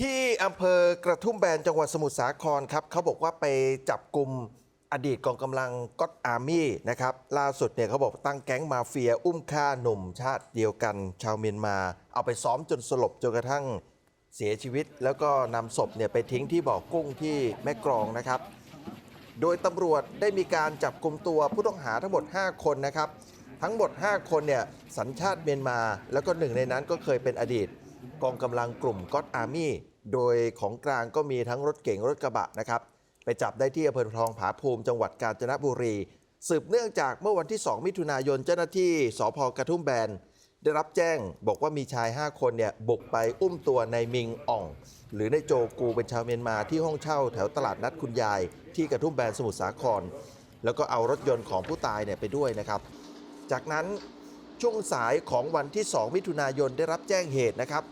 ที่อำเภอกระทุ่มแบนจังหวัดสมุทรสาครครับเขาบอกว่าไปจับกลุ่มอดีตกองกำลังก็อตอาร์มี่นะครับล่าสุดเนี่ยเขาบอกตั้งแก๊งมาเฟีย อุ้มฆ่าหนุ่มชาติเดียวกัน ชาวเมียนมา เอาไปซ้อมจนสลบจนกระทั่งเสียชีวิต แล้วก็นำศพเนี่ยไปทิ้งที่บ่อกุ้งที่แม่กรองนะครับ โดยตำรวจได้มีการจับกลุ่มตัวผู้ต้องหาทั้งหมด 5 คนนะครับ ทั้งหมด 5 คนเนี่ยสัญชาติเมียนมา แล้วก็หนึ่งในนั้นก็เคยเป็นอดีต กองกำลังกลุ่มก็อตอาร์มี่ โดยของกลางก็มีทั้งรถเก๋งรถกระบะนะครับ ไปจับได้ที่อำเภอทองผาภูมิจังหวัดกาญจนบุรี สืบเนื่องจากเมื่อวันที่ 2 มิถุนายนเจ้าหน้าที่สพกระทุ่มแบนได้รับแจ้งบอกว่ามีชาย 5 คนเนี่ยบุกไปอุ้มตัวในมิงอ่อง หรือในโจกูเป็นชาวเมียนมาที่ห้องเช่าแถวตลาดนัดคุณยาย ที่กระทุ่มแบนสมุทรสาคร แล้วก็เอารถยนต์ของผู้ตายเนี่ยไปด้วยนะครับ จากนั้น ช่วงสายของวันที่ 2 มิถุนายนได้รับแจ้งเหตุนะครับ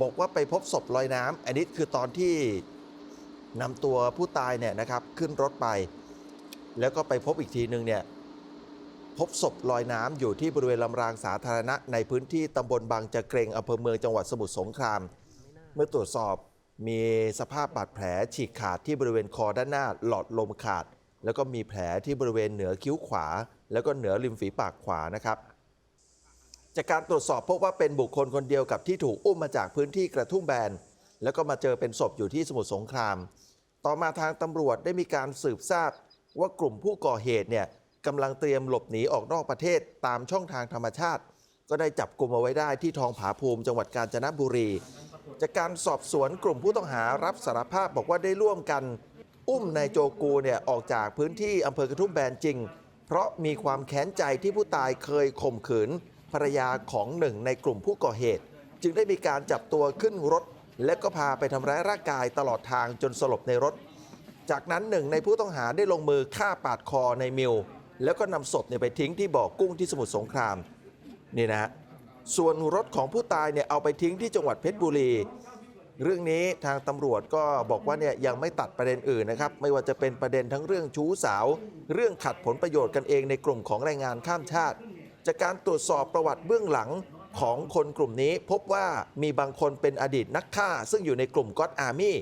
บอกว่าไปพบศพลอยน้ำอันนี้คือตอนที่นำตัวผู้ตายเนี่ยนะครับขึ้นรถไป แล้วก็ไปพบอีกทีหนึ่งเนี่ยพบศพลอยน้ำอยู่ที่บริเวณลำรางสาธารณะ ในพื้นที่ตำบลบางจะเกรงอำเภอเมืองจังหวัดสมุทรสงคราม เมื่อตรวจสอบมีสภาพบาดแผลฉีกขาดที่บริเวณคอด้านหน้าหลอดลมขาด แล้วก็มีแผลที่บริเวณเหนือคิ้วขวา แล้วก็เหนือริมฝีปากขวานะครับ จากการตรวจสอบพบว่าเป็นบุคคลคนเดียวกับที่ถูกอุ้มมาจากพื้นที่กระทุ่มแบน แล้วก็มาเจอเป็นศพอยู่ที่สมุทรสงคราม ต่อมาทางตำรวจได้มีการสืบทราบว่ากลุ่มผู้ก่อเหตุเนี่ยกำลังเตรียมหลบหนีออกนอกประเทศตามช่องทางธรรมชาติ ก็ได้จับกลุ่มเอาไว้ได้ที่ทองผาภูมิจังหวัดกาญจนบุรี จากการสอบสวนกลุ่มผู้ต้องหารับสารภาพบอกว่าได้ร่วมกัน อุ้มนายโจกูเนี่ยออกจากพื้นที่อำเภอกระทุ่มแบนจริง เพราะมีความแค้นใจที่ผู้ตายเคยข่มขืน ภรรยาของหนึ่งในกลุ่มผู้ก่อเหตุ จึงได้มีการจับตัวขึ้นรถ และก็พาไปทำร้ายร่างกายตลอดทางจนสลบในรถ จากนั้นหนึ่งในผู้ต้องหาได้ลงมือฆ่าปาดคอในมิวแล้วก็นำศพเนี่ยไปทิ้งที่บ่อกุ้งที่สมุทรสงครามนี่นะฮะส่วนรถของผู้ตายเนี่ยเอาไปทิ้งที่จังหวัดเพชรบุรี เรื่องนี้ทางตำรวจก็บอกว่าเนี่ยยังไม่ตัดประเด็นอื่นนะครับ ไม่ว่าจะเป็นประเด็นทั้งเรื่องชู้สาว เรื่องขัดผลประโยชน์กันเองในกลุ่มของแรงงานข้ามชาติ จากการตรวจสอบประวัติเบื้องหลังของคนกลุ่มนี้ พบว่ามีบางคนเป็นอดีตนักฆ่า ซึ่งอยู่ในกลุ่มก็อตอาร์มี่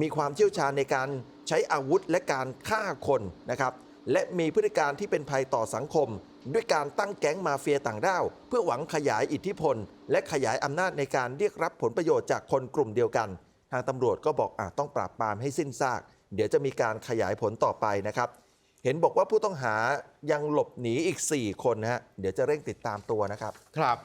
มีความเชี่ยวชาญในการใช้อาวุธและการฆ่าคนนะครับและมีพฤติการที่เป็นภัยต่อสังคม ด้วยการตั้งแก๊งมาเฟียต่างด้าว เพื่อหวังขยายอิทธิพล และขยายอำนาจในการเรียกรับผลประโยชน์จากคนกลุ่มเดียวกัน ทางตำรวจก็บอกอต้องปราบปรามให้สิ้นซาก เดี๋ยวจะมีการขยายผลต่อไปนะครับ เห็นบอกว่าผู้ต้องหายังหลบหนีอีก 4 คนนะฮะ เดี๋ยวจะเร่งติดตามตัวนะครับ ครับ